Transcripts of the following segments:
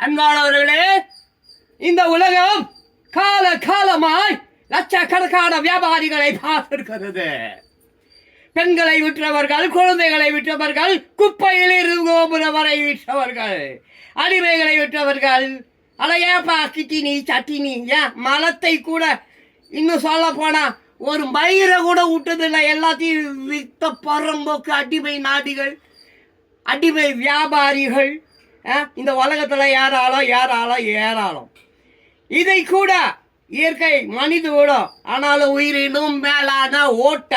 அன்பானவர்களே இந்த உலகம் கால காலமாய் லட்சக்கணக்கான வியாபாரிகளை பார்த்திருக்கிறது. பெண்களை விற்றவர்கள் குழந்தைகளை விற்றவர்கள் குப்பையில் இருந்து கோபுரம் வரை விற்றவர்கள் அடிமைகளை விற்றவர்கள் அலையப்பா கிட்டினி சட்டினி ஏன் மலத்தை கூட இன்னும் சொல்ல போனா ஒரு மயிரை கூட விட்டதில்லை எல்லாத்தையும் வித்த பரம்போக்கு அடிமை நாடிகள் அடிமை வியாபாரிகள் இந்த உலகத்தில் யாராலும் யாராலும் ஏறாலும் இதை கூட இயற்கை மனித விடும் ஆனாலும் உயிரினும் மேலான ஓட்ட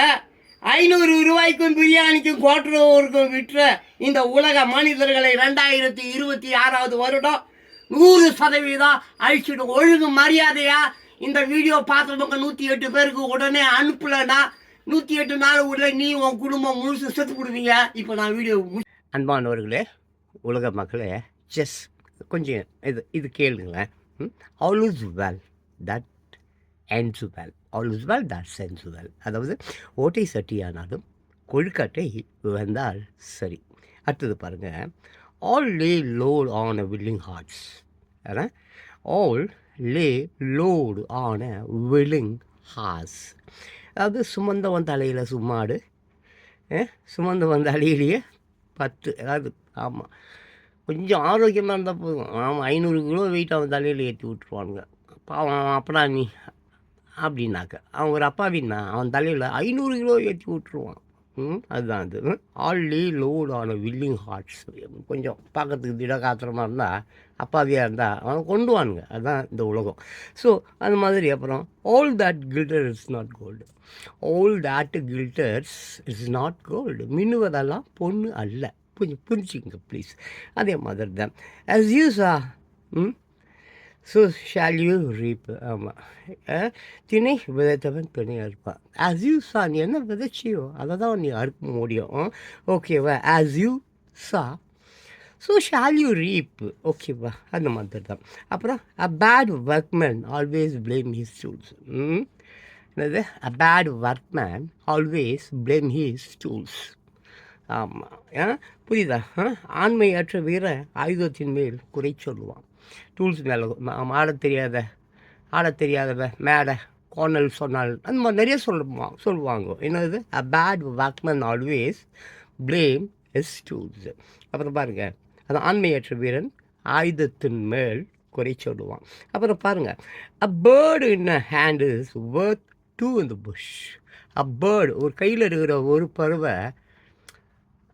ஐநூறு ரூபாய்க்கும் பிரியாணிக்கும் கோட்டூருக்கும் விற்ற இந்த உலக மனிதர்களை ரெண்டாயிரத்தி இருபத்தி ஆறாவது வருடம் நூறு சதவீதம் அழிச்சிடும் ஒழுங்கு மரியாதையா? இந்த வீடியோ பார்த்தவங்க நூற்றி எட்டு பேருக்கு உடனே அனுப்பலைன்னா நூற்றி எட்டு நாள் உள்ள நீ உன் குடும்பம் முழுசு செத்து கொடுவீங்க இப்போ நான் வீடியோ அன்பானவர்களே உலக மக்களே செஸ் கொஞ்சம் இது இது கேளுங்களேன். All is well that ends well all is well that sense well அதாவது ஓட்டை சட்டியானாலும் கொழுக்கட்டை வந்தால் சரி. அடுத்தது பாருங்கள் all lay load on a willing horse all lay load on a willing horse அதாவது சுமந்தவன் தலையில் சும்மாடு சுமந்தவன் தலையிலேயே பத்து அதாவது ஆமாம் கொஞ்சம் ஆரோக்கியமாக இருந்தால் போதும். ஆமாம் ஐநூறு கிலோ வெயிட் அவன் தலையில் ஏற்றி விட்ருவானுங்க பாவம் அவன் அப்படா நீ அப்படின்னாக்க. அவன் ஒரு அப்பாவின்னா அவன் தலையில் ஐநூறு கிலோ ஏற்றி விட்ருவான் அதுதான் அது. All lay load on willing horse கொஞ்சம் பார்க்கறதுக்கு திடகாத்திரமாக இருந்தால் அப்பாவியாக இருந்தால் அவன் கொண்டு வானுங்க அதுதான் இந்த உலகம். ஸோ அந்த மாதிரி அப்புறம் all that glitter is not gold all that glitters is not gold மின்னுவதெல்லாம் பொண்ணு அல்ல. கொஞ்சம் புரிஞ்சுங்க ப்ளீஸ் அதே மாதிரி தான். அஸ் யூஸா ம்? ஸோ ஷால் யூ ரீப் ஆமாம் திணை விதைத்தவன் துணையாக இருப்பான். ஆஸ் யூ சா நீ என்ன விதைச்சியோ அதை தான் நீ அறுக்க முடியும். ஓகேவா as you sow so shall you reap ஓகேவா அந்த மாதிரி தான். அப்புறம் a bad workman always blame his tools என்னது? A bad workman always blame his tools ஆமாம் ஆ புரியுதா? ஆ? ஆண்மையற்ற வீரன் ஆயுதத்தின் மேல் குறை சொல்லுவான். டூல்ஸ் மேலே ஆமாம் ஆடத் தெரியாத ஆடத் தெரியாதவ மேடை கோனல் சொன்னால் அந்த மாதிரி நிறைய சொல்லுவாங்க சொல்லுவாங்க. என்னது? A bad workman always blame his tools அப்புறம் பாருங்க. அது ஆண்மையற்ற வீரன் ஆயுதத்தின் மேல் குறை சொல்லுவான். அப்புறம் பாருங்க. A bird in a hand is worth two in the bush a bird ஒரு கையில் இருக்கிற ஒரு பறவை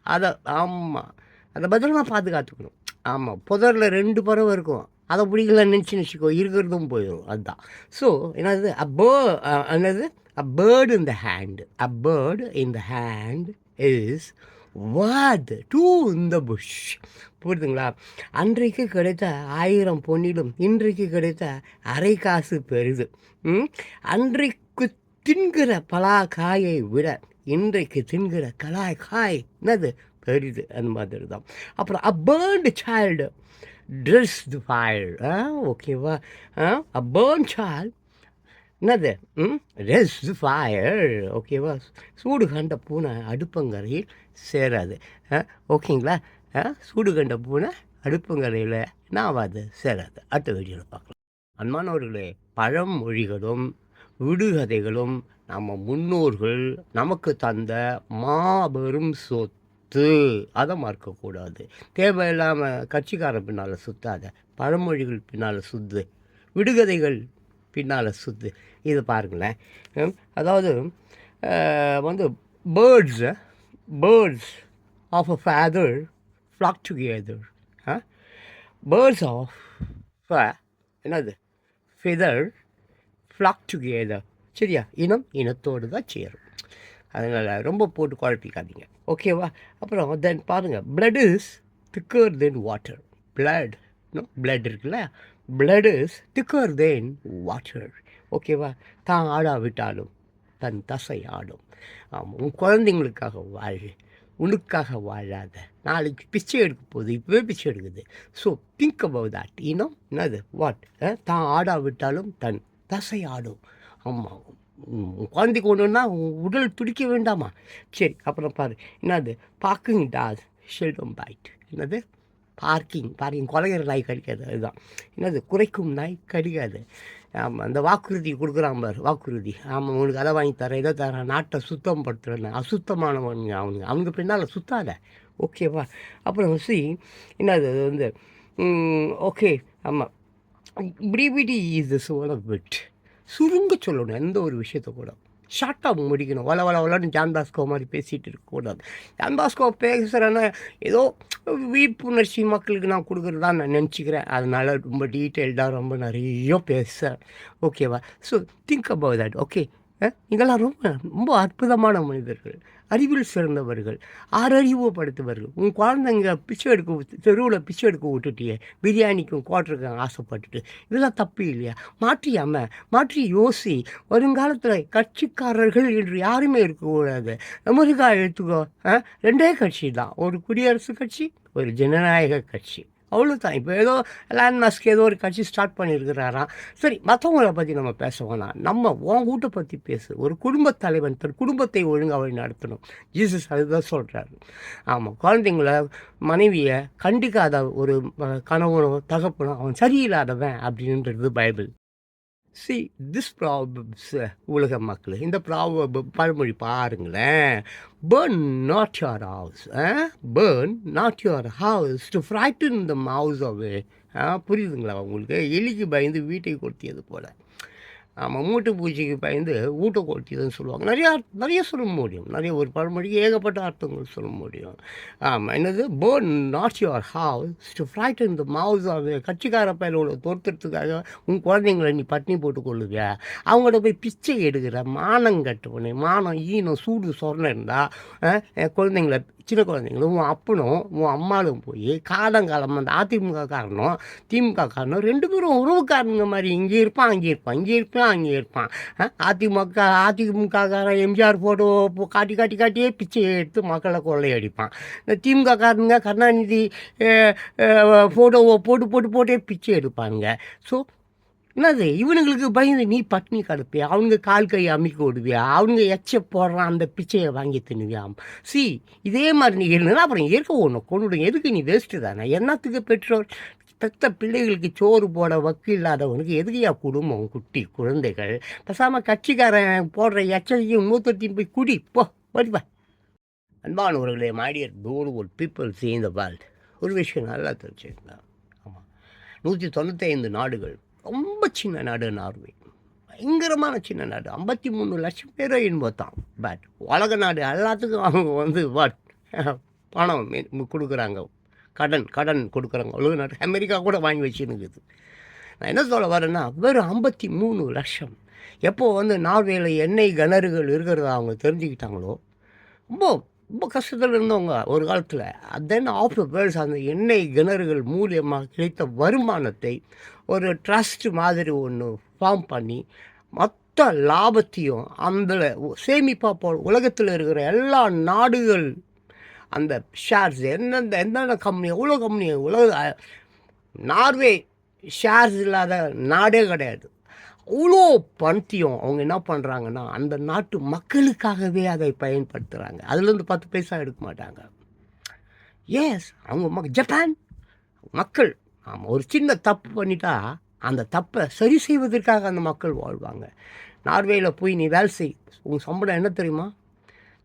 அதை ஆமாம் அதை பத்திரமா பாதுகாத்துக்கணும் ஆமாம் புதரில் ரெண்டு பறவை இருக்கும். அதை பிடிக்கல நினச்சி நினச்சிக்கோ இருக்கிறதும் போயிடும் அதுதான். ஸோ என்னது? அ பே என்னது a bird in the hand a bird in the hand is worth two in the bush புரியுதுங்களா? அன்றைக்கு கிடைத்த ஆயிரம் பொன்னிலும் இன்றைக்கு கிடைத்த அரை காசு பெருது. ம்? அன்றைக்கு தின்கிற பலா காயை விட இன்றைக்கு தின்கிற கலாய் காய் என்னது? பெரிது அந்த மாதிரி தான். அப்புறம் a burnt child dreads the fire ஆ ஓகேவா ஆ அ பேர்ன் சைல்டு என்னது? ம் ரெஸ் ஃபயர் ஓகேவா சூடு கண்ட பூனை அடுப்பங்கரையில் சேராது. ஆ ஓகேங்களா ஆ சூடு கண்ட பூனை அடுப்பங்கரையில் என்ன ஆகாது? சேராது. அடுத்த வீடியோவில் பார்க்கலாம். அன்பானவர்களே பழமொழிகளும் விடுகதைகளும் நம்ம முன்னோர்கள் நமக்கு தந்த மாபெரும் சொத்து. அதை மறக்கக்கூடாது. தேவையில்லாமல் கட்சிக்காரன் பின்னால் சுத்தாத பழமொழிகள் பின்னால் சுத்து விடுகதைகள் பின்னால் சுத்து. இது பாருங்களேன். அதாவது வந்து birds birds of a feather flock together birds of என்னது? ஃபெதர் ஃப்ளாக் டுகெதர் சரியா? இனம் இனத்தோடு தான் சேரும். அதனால் ரொம்ப போட்டு குழப்பிக்காதீங்க. ஓகேவா அப்புறம் தென் பாருங்கள் blood is thicker than water blood blood இருக்குல்ல? Blood is thicker than water ஓகேவா தான் ஆடாவிட்டாலும் தன் தசை ஆடும். ஆமாம் உன் குழந்தைங்களுக்காக வாழ் உனக்காக வாழாத. நாளைக்கு பிச்சை எடுக்க போகுது இப்போவே பிச்சை எடுக்குது. ஸோ திங்க் அபவ் தட் இன்னும் என்னது? வாட் தான் ஆடாவிட்டாலும் தன் தசை ஆடும் ஆமாம் உன் குழந்தைக்கு உடல் துடிக்க வேண்டாமா? சரி அப்புறம் பாரு. என்னது? பார்க்கிங் டாஸ் ஷெல்டம் பைட் என்னது? பார்க்கிங் பார்க்கிங் கொலைகிற நாய் கடிக்காது அதுதான். என்னது? குறைக்கும் நாய் கடிக்காது. ஆமாம் அந்த வாக்குறுதி கொடுக்குறான் பாரு வாக்குறுதி. ஆமாம் உனக்கு அதை வாங்கி தரேன் இதை தரேன் நாட்டை சுத்தம் படுத்துறேன் அசுத்தமானவனுங்க அவனுங்க அவனுக்கு பின்னால் சுத்தாத. ஓகேவா அப்புறம் சி என்னது அது வந்து ஓகே ஆமாம் brevity is this one of wit சுருங்க சொல்லணும் எந்த ஒரு விஷயத்த கூட. ஷார்ட்டாக முடிக்கணும். வள வள வளன்னு ஜான் பாஸ்கோ மாதிரி பேசிகிட்டு இருக்கக்கூடாது ஜான் பாஸ்கோ பேசுகிறேன்னா ஏதோ விழிப்புணர்ச்சி மக்களுக்கு நான் கொடுக்குறதா நான் நினச்சிக்கிறேன். அதனால் ரொம்ப டீட்டெயில்டாக ரொம்ப நிறைய பேசுகிறேன் ஓகேவா so think about that okay இதெல்லாம் ரொம்ப ரொம்ப அற்புதமான மனிதர்கள். அறிவில் சிறந்தவர்கள். ஆறறிவுப்படுத்துவர்கள் உன் குழந்தைங்க பிச்சை எடுக்க தெருவில் பிச்சை எடுக்க விட்டுட்டியே பிரியாணிக்கும் கோட்டருக்கும் ஆசைப்பட்டுட்டு. இதெல்லாம் தப்பு இல்லையா? மாற்றியாம மாற்றி யோசி. வருங்காலத்தில் கட்சிக்காரர்கள் என்று யாருமே இருக்கக்கூடாது. அமெரிக்கா எடுத்துக்கோ ஆ? ரெண்டே கட்சி தான். ஒரு குடியரசு கட்சி ஒரு ஜனநாயக கட்சி. அவ்வளோதான் இப்போ ஏதோ லேண்ட் மாஸ்க் ஏதோ ஒரு கட்சி ஸ்டார்ட் பண்ணியிருக்கிறாராம் சரி மற்றவங்கள பற்றி நம்ம பேசுவோம்னா நம்ம உன் வீட்டை பற்றி பேசு. ஒரு குடும்பத் தலைவன் தன் குடும்பத்தை ஒழுங்காக வழி நடத்தணும். ஜீசஸ் அதுதான் சொல்கிறாரு ஆமாம் குழந்தைங்கள மனைவியை கண்டிக்காத ஒரு கணவனோ தகப்பனோ அவன் சரியில்லாதவன் அப்படின்றது பைபிள். சி திஸ் ப்ராப்ளம்ஸ் உலக மக்கள் இந்த ப்ராப்ளம் பழமொழி பாருங்களேன். Burn not your house burn not your house to to frighten the mouse away. ஆ புரியுதுங்களா உங்களுக்கு? எலிக்கு பயந்து வீட்டை கொடுத்தியது போல். ஆமாம் மூட்டு பூச்சிக்கு பயந்து ஊட்ட கொளுத்தியதுன்னு சொல்லுவாங்க. நிறையா நிறைய சொல்ல முடியும். நிறைய ஒரு பழமொழிக்கு ஏகப்பட்ட அர்த்தங்கள் சொல்ல முடியும். ஆமாம் என்னது? Burn not your house to frighten the mouse அது கட்சிக்கார பயலோட தோற்றுறதுக்காக உன் குழந்தைங்களை நீ பட்டினி போட்டு கொள்ளுவியா? அவங்கள்ட்ட போய் பிச்சை எடுக்கிற மானம் கட்டுவனே மானம் ஈனம் சூடு சொரணை இருந்தால் குழந்தைங்கள சின்ன குழந்தைங்களும் உன் அப்பனும் உன் அம்மாலும் போய் காலங்காலம் அந்த அதிமுக காரனும் திமுக காரனும் ரெண்டு பேரும் உறவுக்காரனுங்க மாதிரி இங்கே இருப்பான் அங்கே இருப்பான் இங்கே இருப்பான் அங்கே இருப்பான். அதிமுக அதிமுக காரன் எம்ஜிஆர் போட்டோ காட்டி காட்டி காட்டியே பிச்சை எடுத்து மக்களை கொள்ளையடிப்பான். இந்த திமுக காரனுங்க கருணாநிதி ஃபோட்டோவை போட்டு போட்டு போட்டே பிச்சை எடுப்பானுங்க. ஸோ என்னது? இவனுங்களுக்கு பயந்து நீ பட்னி கிடப்பியா? அவனுங்க கால் கை அமைக்க விடுவியா அவனுங்க எச்சை போடுறான் அந்த பிச்சையை வாங்கி தின்னுவியாம் சி இதே மாதிரி நீ இருந்தா அப்புறம் இயற்கை ஒன்று கொண்டுடுங்க எதுக்கு நீ வேஸ்ட்டு தானே? என்னத்துக்கு பெற்றோர்? பெத்த பிள்ளைகளுக்கு சோறு போட வக்கு இல்லாதவனுக்கு எதுக்குயா குடும்பம்? குட்டி குழந்தைகள். பேசாமல் கட்சிக்காரன் போடுற எச்சையும் மூத்தத்தையும் போய் குடி. போ படிப்பா அன்பானவர்களே மாடியர் தூர் ஒரு பீப்புள் இந்த வேர்ல்ட் ஒரு விஷயம் நல்லா தெரிஞ்சுக்கலாம் ஆமாம் நூற்றி தொண்ணூற்றி நாடுகள் ரொம்ப சின்ன நாடு நார்வே பயங்கரமான சின்ன நாடு. ஐம்பத்தி மூணு லட்சம் பேரை இன்பத்தான் பட் உலக நாடு எல்லாத்துக்கும் அவங்க வந்து வாட் பணம் கொடுக்குறாங்க. கடன் கடன் கொடுக்குறாங்க. உலக நாடு அமெரிக்கா கூட வாங்கி வச்சுருக்குது. நான் என்ன சொல்ல வரேன்னா வெறும் ஐம்பத்தி மூணு லட்சம். எப்போ வந்து நார்வேல எண்ணெய் கிணறுகள் இருக்கிறத அவங்க தெரிஞ்சுக்கிட்டாங்களோ ரொம்ப ரொம்ப கஷ்டத்தில் இருந்தவங்க ஒரு காலத்தில். தென் ஆஃப் வேர்ல்ஸ் அந்த எண்ணெய் கிணறுகள் மூலியமாக கிடைத்த வருமானத்தை ஒரு ட்ரஸ்ட் மாதிரி ஒன்று ஃபார்ம் பண்ணி மொத்த லாபத்தையும் அந்த சேமிப்பா போ உலகத்தில் இருக்கிற எல்லா நாடுகள் அந்த ஷேர்ஸ் எந்தெந்த எந்தெந்த கம்பெனி எவ்வளோ கம்பெனி உலக நார்வே ஷேர்ஸ் இல்லாத நாடே கிடையாது. அவ்வளோ பணத்தையும். அவங்க என்ன பண்ணுறாங்கன்னா அந்த நாட்டு மக்களுக்காகவே அதை பயன்படுத்துகிறாங்க அதுலேருந்து பத்து பைசா எடுக்க மாட்டாங்க. எஸ் அவங்க மக் ஜப்பான் மக்கள் ஆமாம் ஒரு சின்ன தப்பு பண்ணிட்டா அந்த தப்பை சரி செய்வதற்காக அந்த மக்கள் வாழ்வாங்க. நார்வேயில் போய் நீ வேலை செய் உன் சம்பளம் என்ன தெரியுமா?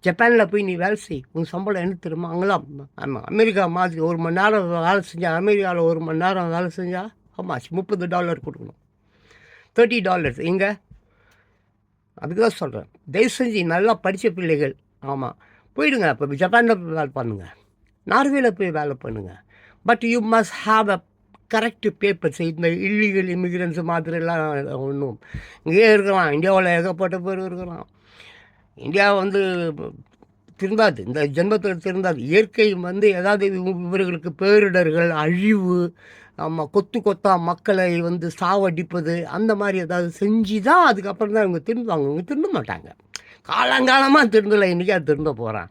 ஜப்பானில் போய் நீ வேலை செய் உன் சம்பளம் என்ன தெரியுமா? அங்கெல்லாம் ஆமாம் அமெரிக்கா மாதிரி ஒரு மணி நேரம் வேலை செஞ்சால் அமெரிக்காவில் ஒரு மணி நேரம் வேலை செஞ்சால் ஆமாம் முப்பது டாலர் கொடுக்கணும். தேர்ட்டி டாலர்ஸ் இங்கே அதுக்கு தான் சொல்கிறேன் தயவு செஞ்சு நல்லா படித்த பிள்ளைகள் ஆமாம் போயிடுங்க இப்போ ஜப்பானில் போய் வேலை பண்ணுங்கள் நார்வேல போய் வேலை பண்ணுங்கள் but you must have a correct papers இந்த இல்லீகல் இமிகிரன்ஸ் மாதிரிலாம் ஒன்றும் இங்கேயே இருக்கலாம் இந்தியாவில் ஏகப்பட்ட பேர் இருக்கலாம். இந்தியா வந்து திருந்தாது இந்த ஜென்மத்தில் திருந்தாது இயற்கை வந்து ஏதாவது இவர்களுக்கு பேரிடர்கள் அழிவு ஆமாம் கொத்து கொத்தா மக்களை வந்து சாவடிப்பது அந்த மாதிரி ஏதாவது செஞ்சு தான் அதுக்கப்புறம் தான் இவங்க திருந்துவாங்க. இவங்க திருந்த மாட்டாங்க. காலங்காலமாக திருந்தலை இன்றைக்கி அது திருந்த போகிறான்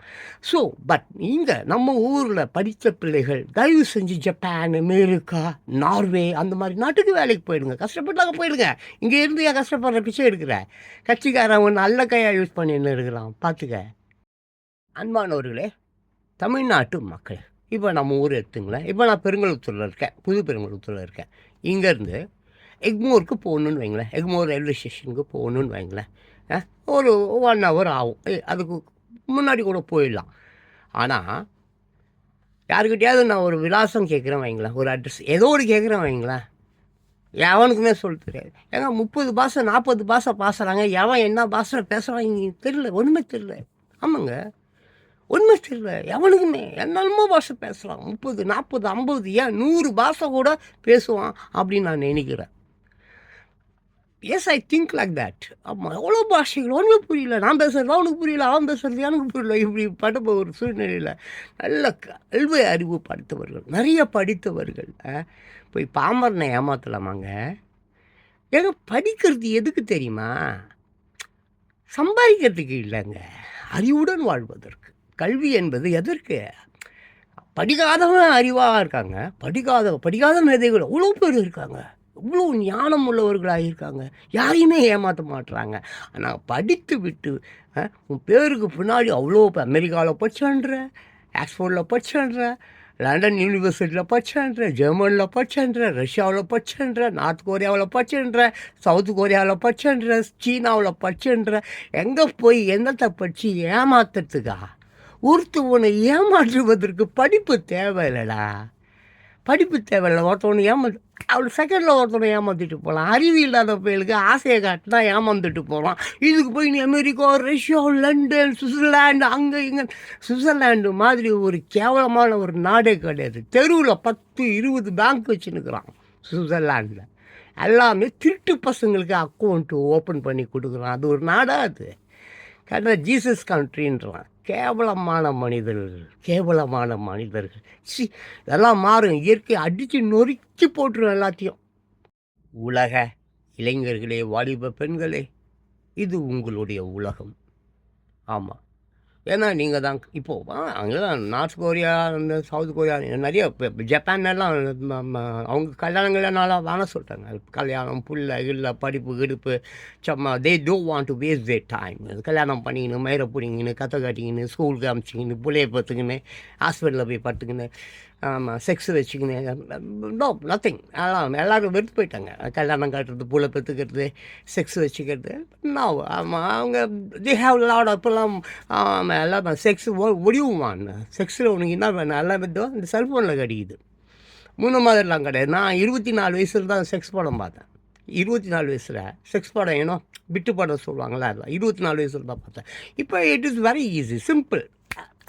ஸோ பட் நீங்கள் நம்ம ஊரில் படித்த பிள்ளைகள் தயவு செஞ்சு ஜப்பான் அமெரிக்கா நார்வே அந்த மாதிரி நாட்டுக்கு வேலைக்கு போயிடுங்க. கஷ்டப்பட்டாங்க போயிடுங்க. இங்கே இருந்து ஏன் கஷ்டப்படுற பிச்சை எடுக்கிற? கட்சிக்காரன் ஒன்று நல்ல கையாக யூஸ் பண்ணின்னு இருக்கிறான். பார்த்துக்க. அன்பானவர்களே தமிழ்நாட்டு மக்கள் இப்போ நம்ம ஊர் எடுத்துங்களேன். இப்போ நான் பெருங்குளத்தூரில் இருக்கேன். புது பெருங்குளத்தூரில் இருக்கேன். இங்கேருந்து எக்மோருக்கு போகணுன்னு வைங்களேன். எக்மோர் ரயில்வே ஸ்டேஷனுக்கு போகணுன்னு வைங்களேன். ஆ, ஒரு ஒன் ஹவர் ஆகும். அதுக்கு முன்னாடி கூட போயிடலாம். ஆனால் யாருக்கிட்டையாவது நான் ஒரு விலாசம் கேட்குறேன் வைங்களேன். ஒரு அட்ரஸ் ஏதோ ஒரு கேட்குறேன் வைங்களேன். எவனுக்குமே சொல்ல தெரியாது. ஏங்க முப்பது பாஷை நாற்பது பாஷை பேசுகிறாங்க எவன் என்ன பாஷை பேசுகிறாங்க தெரியல. ஒன்றுமே தெரியல. ஆமாங்க. உண்மை தெரியல. எவனுக்குமே. என்னென்னமோ பாஷை பேசலாம் முப்பது நாற்பது ஐம்பது ஏன் நூறு பாஷை கூட பேசுவான் அப்படின்னு நான் நினைக்கிறேன். Yes I think like that ஆமாம் எவ்வளோ பாஷைகள்? ஒன்றுமே புரியல. நான் பேசுறது அவனுக்கு புரியல அவன் பேசுகிறது எனக்கு புரியல. இப்படி பட்ட ஒரு சூழ்நிலையில் நல்ல கல்வி அறிவு படித்தவர்கள் நிறைய படித்தவர்கள் போய் பாமரனை ஏமாத்தலாமாங்க? ஏங்க படிக்கிறது எதுக்கு தெரியுமா? சம்பாதிக்கிறதுக்கு இல்லைங்க. அறிவுடன் வாழ்வதற்கு. கல்வி என்பது எதற்கு? படிக்காதவன் அறிவாக இருக்காங்க. படிக்காத படிக்காத மேதைகள் அவ்வளோ பேர் இருக்காங்க. இவ்வளோ ஞானம் உள்ளவர்களாக இருக்காங்க. யாரையுமே ஏமாற்ற மாட்டுறாங்க ஆனால் படித்து விட்டு உன் பேருக்கு பின்னாடி அவ்வளோ இப்போ அமெரிக்காவில் படிச்சன்ற ஆக்ஸ்போர்டில் படிச்சன்ற லண்டன் யூனிவர்சிட்டியில் படிச்சேன்ற ஜெர்மனியில் படிச்சேன்ற ரஷ்யாவில் படிச்சேன்ற நார்த் கொரியாவில் படிச்சேன்ற சவுத் கொரியாவில் படிச்சேன்ற சீனாவில் படிச்சேன்ற எங்கே போய் என்னத்தை படித்து ஏமாத்துறதுக்கா? ஒருத்தவனை ஏமாற்றுவதற்கு படிப்பு தேவையில்லடா. படிப்பு தேவையில்லை. ஒருத்தவனை ஏமா அவள் செகண்டில் ஒருத்தவனை ஏமாந்துட்டு போகலாம் அறிவு இல்லாத பயலுக்கு ஆசையை காட்டினா ஏமாந்துட்டு போகலாம் இதுக்கு போய் நீ அமெரிக்கா ரஷ்யா லண்டன் சுவிட்சர்லாண்டு அங்கே இங்கே. சுவிட்சர்லாண்டு மாதிரி ஒரு கேவலமான ஒரு நாடே கிடையாது. தெருவில் பத்து இருபது பேங்க் வச்சுன்னுக்குறான் சுவிட்சர்லாண்டில் எல்லாமே திருட்டு பசங்களுக்கு அக்கௌண்ட்டு ஓப்பன் பண்ணி கொடுக்குறான். அது ஒரு நாடாக அது. கரெக்டாக ஜீசஸ் கண்ட்ரின்றான் கேவலமான மனிதர்கள் கேவலமான மனிதர்கள். சி இதெல்லாம் மாறும். இயற்கை அடித்து நொறுக்கி போட்டுரும் எல்லாத்தையும். உலக இளைஞர்களே வாலிப பெண்களே இது உங்களுடைய உலகம். ஆமாம் ஏன்னா நீங்கள் தான் இப்போது அங்கே தான் நார்த் கொரியா அந்த சவுத் கொரியா நிறைய இப்போ ஜப்பான்லாம் அவங்க கல்யாணங்கள்னால வேணாம் சொல்லிட்டாங்க. கல்யாணம் புள்ள இல்லை படிப்பு கிடுப்பு சும்மா they to want to waste their time கல்யாணம் பண்ணிக்கின்னு மயிரை பிடிங்கின்னு கத்தை காட்டிக்கின்னு ஸ்கூலுக்கு அமிச்சிக்கின்னு பிள்ளைய பார்த்துக்கின்னு ஹாஸ்பிட்டலில் போய் பார்த்துக்கின்னு ஆமாம் செக்ஸ் வச்சுக்கினேன் நோ நத்திங் எல்லாம் எல்லோரும் வெறுத்து போயிட்டாங்க. கல்யாணம் காட்டுறது புள்ள பெற்றுக்கிறது செக்ஸ் வச்சுக்கிறது. நான் ஆமாம் அவங்க தி ஹேவ் லாட் அப்போல்லாம் ஆமாம் எல்லாம் செக்ஸ் ஒடிவுமான் செக்ஸில் உனக்கு என்ன வேணும்? எல்லாம் விதோ இந்த செல்ஃபோனில் கிடைக்குது. மூணு மாதிரிலாம் கிடையாது. நான் இருபத்தி நாலு வயசில் தான் செக்ஸ் படம் பார்த்தேன். இருபத்தி நாலு வயசில் செக்ஸ் படம் ஏனோ விட்டு படம் சொல்லுவாங்களா அதெல்லாம் இருபத்தி நாலு வயசில் தான் பார்த்தேன். இப்போ it is very easy simple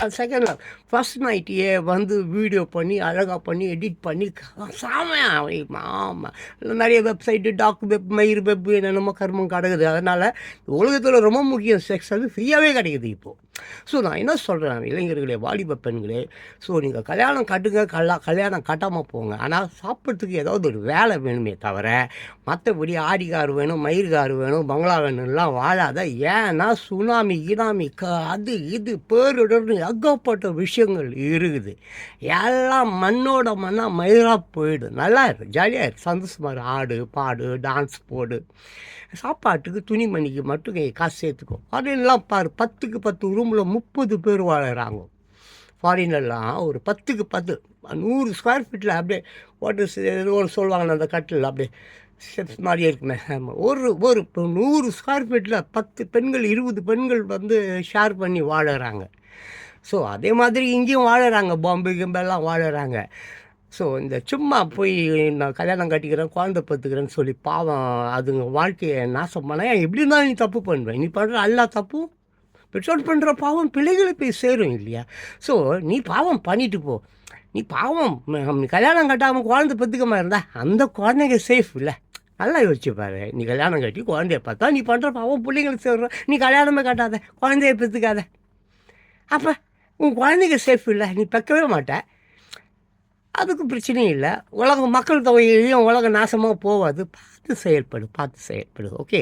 second first நைட்டையே வந்து வீடியோ பண்ணி அழகாக பண்ணி எடிட் பண்ணி சாமையாக ஆமாம் நிறைய வெப்சைட்டு டாக் வெப் மயிர் வெப் என்னென்னமோ கர்மம் கிடக்குது. அதனால் உலகத்தில் ரொம்ப முக்கியம் செக்ஸ் அது ஃப்ரீயாகவே கிடைக்குது இப்போது ஸோ நான் என்ன சொல்கிறேன் இளைஞர்களே வாலிப பெண்களே ஸோ நீங்கள் கல்யாணம் கட்டுங்க கல்லா கல்யாணம் கட்டாமல் போங்க. ஆனால் சாப்பிட்றதுக்கு ஏதாவது ஒரு வேலை வேணுமே தவிர மற்றபடி ஆடிகார் வேணும் மயிர்கார் வேணும் பங்களா வேணும்லாம் வாழாத ஏன்னா சுனாமி கினாமி க அது இது பேரிடர்னு ஏகப்பட்ட விஷயங்கள் இருக்குது. எல்லாம் மண்ணோட மண்ணாக மயிராக போயிடும் நல்லா இருக்கு ஜாலியாக இருக்கு சந்தோஷமாக ஆடு பாடு டான்ஸ் போடு. சாப்பாட்டுக்கு துணிமணிக்கு மட்டும் காசு சேர்த்துக்கோ. ஃபாரின்லாம் பாரு பத்துக்கு பத்து ரூம் ரூமில் முப்பது பேர் வாழறாங்க. ஃபாரினர்லாம் ஒரு பத்துக்கு பத்து நூறு ஸ்கொயர் ஃபீட்டில் அப்படியே வாட்டர் ஏதோ ஒன்று சொல்லுவாங்க அந்த கட்டில் அப்படியே ஸ்டெப்ஸ் மாதிரியே இருக்குமே. ஒரு ஒரு இப்போ நூறு ஸ்கொயர் ஃபீட்டில் பத்து பெண்கள் இருபது பெண்கள் வந்து ஷேர் பண்ணி வாழறாங்க. ஸோ அதே மாதிரி இங்கேயும் வாழறாங்க. பாம்பே கிம்பெல்லாம் வாழறாங்க. ஸோ இந்த சும்மா போய் நான் கல்யாணம் கட்டிக்கிறேன் குழந்தை பத்துக்கிறேன்னு சொல்லி பாவம் அதுங்க வாழ்க்கையை நாசம் பண்ண எப்படி இருந்தாலும் நீ தப்பு பண்ணுவேன் நீ பண்ணுற எல்லா தப்பும் பெட்ரோல் பண்ணுற பாவம் பிள்ளைகளை போய் சேரும் இல்லையா? ஸோ நீ பாவம் பண்ணிட்டு போ. நீ பாவம் நீ கல்யாணம் கட்டாமல் குழந்தை பத்துக்கமா இருந்தா அந்த குழந்தைங்க சேஃப் இல்லை. நல்லா யோசிச்சு பாரு. நீ கல்யாணம் கட்டி குழந்தைய பார்த்தா நீ பண்ணுற பாவம் பிள்ளைங்களுக்கு சேர்ற நீ கல்யாணமே கட்டாத குழந்தைய பெற்றுக்காத அப்போ உன் குழந்தைங்க சேஃப் இல்லை நீ பெக்கவே மாட்ட. அதுக்கு பிரச்சனையும் இல்லை. உலகம் மக்கள் தொகையிலையும் உலகம் நாசமாக போகாது. பார்த்து செயல்படு பார்த்து செயல்படு ஓகே